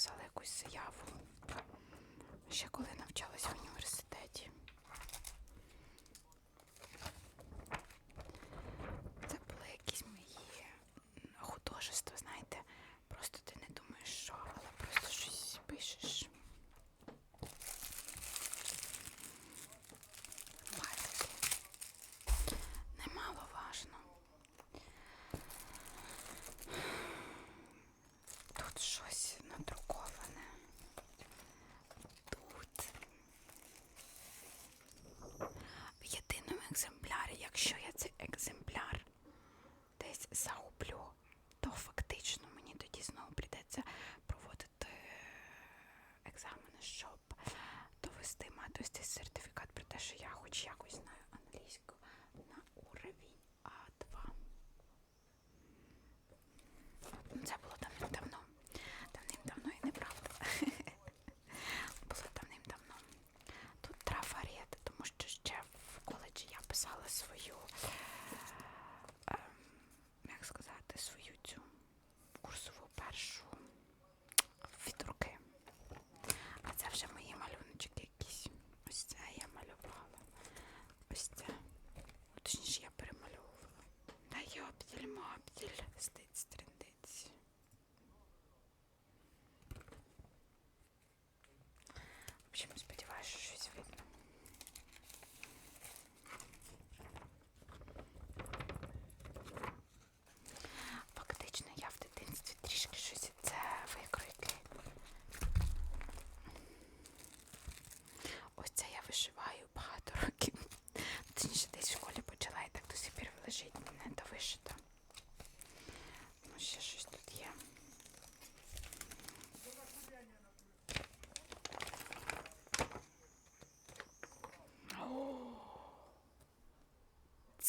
тут ще щось. Я писала якусь заяву. Ще коли навчалась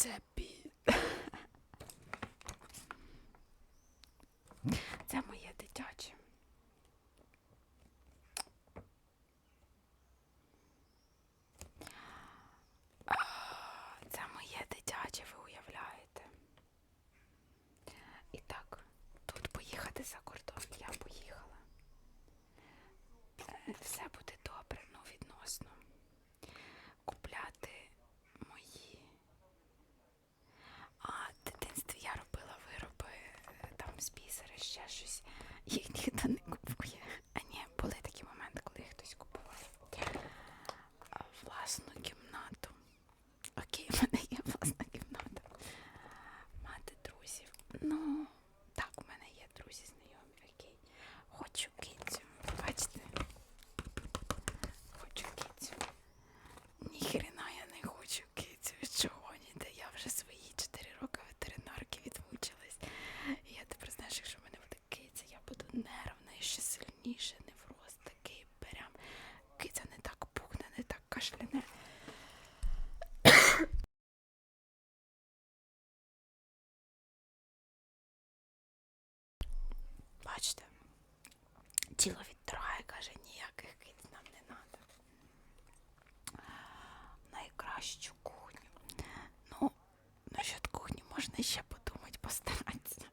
Це пі. Це моє дитяче. Це моє дитяче, ви уявляєте. І так, тут поїхати за кордон я поїхала. Е, Все буде добре, ну відносно. Купляти мої. А в дитинстві я робила вироби е, там з бісера, ще щось. Їх ніхто не купує. А ні, були такі моменти, коли їх хтось купував. А власну кімнату. В мене є власна кімната. Мати друзів. Ну, так, у мене є друзі знайомі, окей. Хочу кицю. Бачите? Хочу кицю. Ніхрена я не хочу кицю. Чого ніде? Я вже свої 4 роки ветеринарки відмучилась. І я тепер знаєш, якщо в мене буде киця, я буду нервна і ще сильніше, невроз такий прям. Киця не так пухне, не так кашляне. Найкращу кухню. Ну, насчет кухні можна ще подумати, постаратися.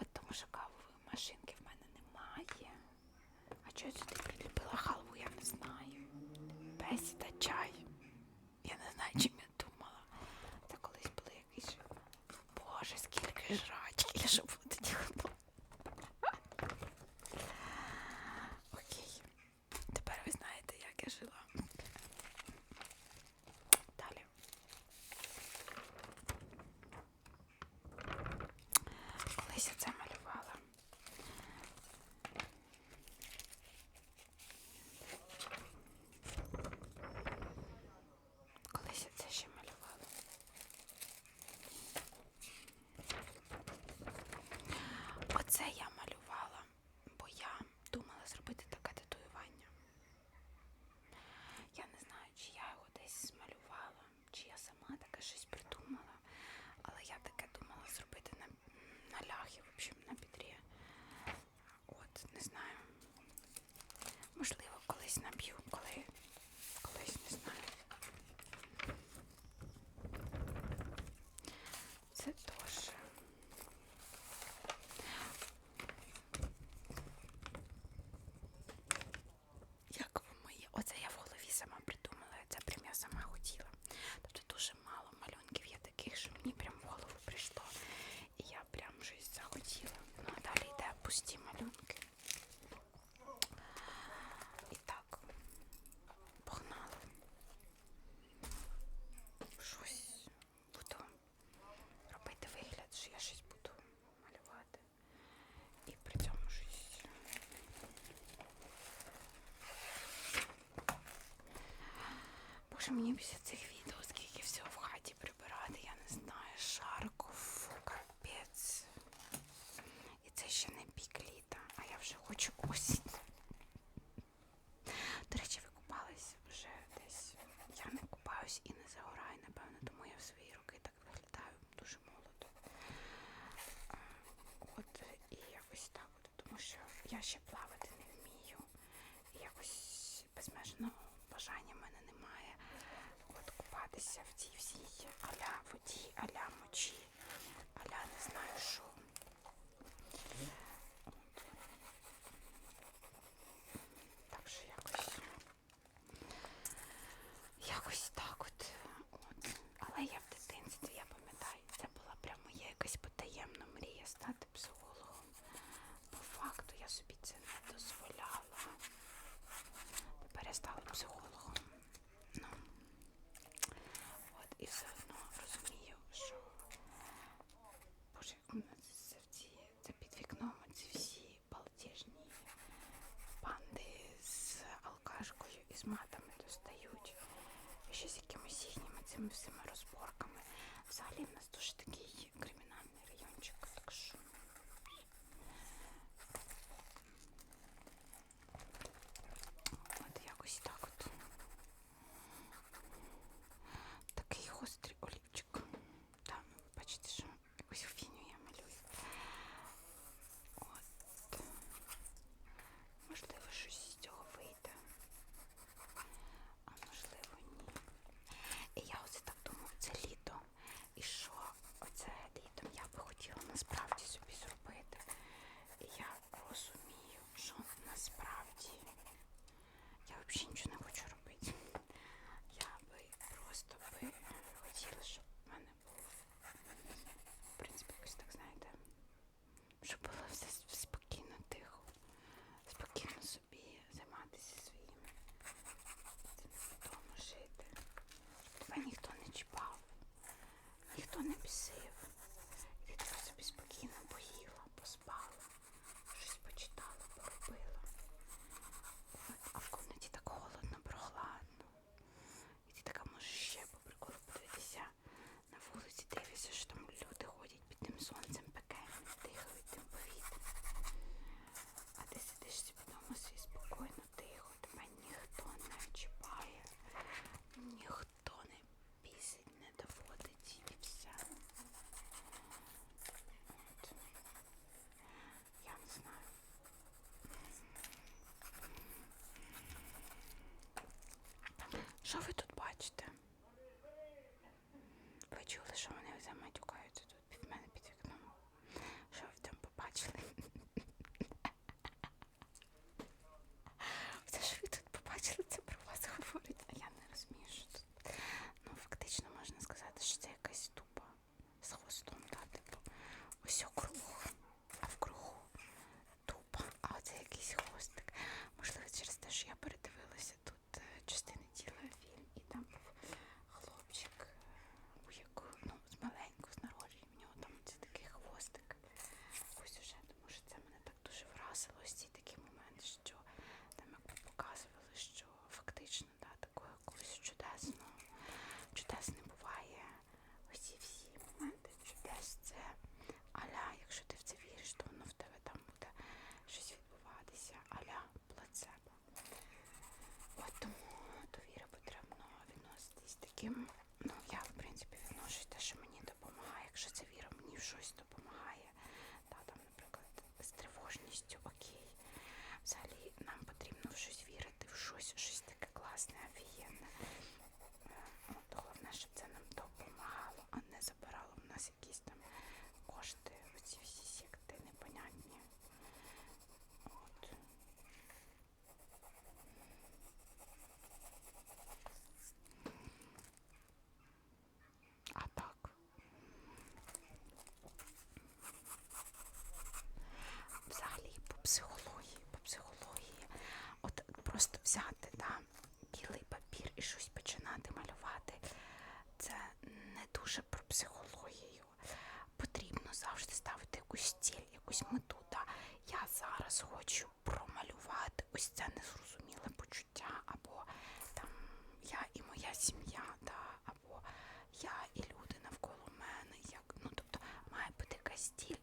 От тому що кавової машинки в мене немає. А чого я сюди приліпила халву, я не знаю. Бесіда, чай. Я не знаю, чим я думала. Це колись були якісь. Боже, скільки жрачки, я ж буду тоді ходила. Окей. Тепер ви знаєте, як я жила. Далі. Колись я це малювала. Колись я це ще малювала. Оце я малювала, бо я думала зробити таке татуювання. Я не знаю, чи я його десь змалювала, чи я сама таке щось придумала, але я таке думала зробити на, на ляхі, в общем, на підрі. От, не знаю. Можливо, колись наб'ю, коли колись не знаю. Це що мені після цих відео, скільки всього в хаті прибирати, я не знаю. Шарко, фу, капець. І це ще не пік літа, а я вже хочу осінь. До речі, викупались вже десь. Я не купаюсь і не загораю, напевно, тому я в свої роки так виглядаю дуже молодо. От і якось так, от, тому що я ще плавати не вмію. І якось безмежно бажання в мене не розбиратися в цій всій аля воді, аля мочі, аля не знаю що. Так що якось якось так от. от. Але я в дитинстві, я пам'ятаю, це була прямо моя якась потаємна мрія стати психологом. По факту я собі це не дозволяла. Перестала психологом. цими всіма розборками. Взагалі в нас дуже такі щоб було все спокійно, тихо, спокійно собі займатися своїми, тому жити. Тебе ніхто не чіпав, ніхто не писав. стіль, якусь мету. та Я зараз хочу промалювати ось це незрозуміле почуття, або там я і моя сім'я, да? або я і люди навколо мене. Як... Ну, Тобто має бути якась стіль,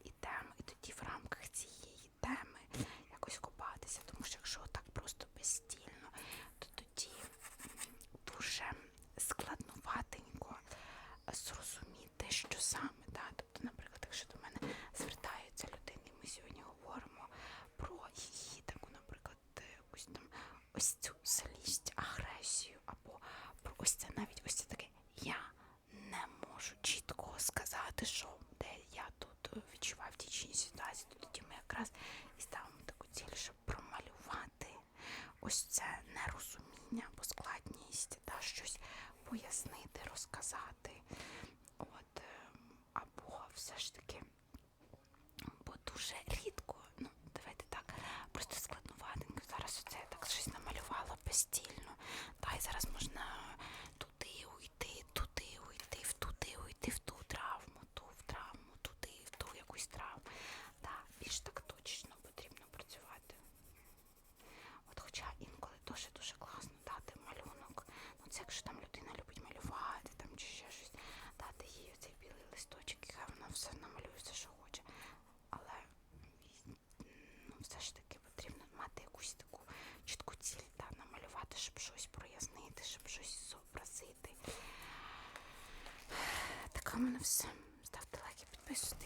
ось цю залізь. у мене все. Ставте лайки, підписуйтесь.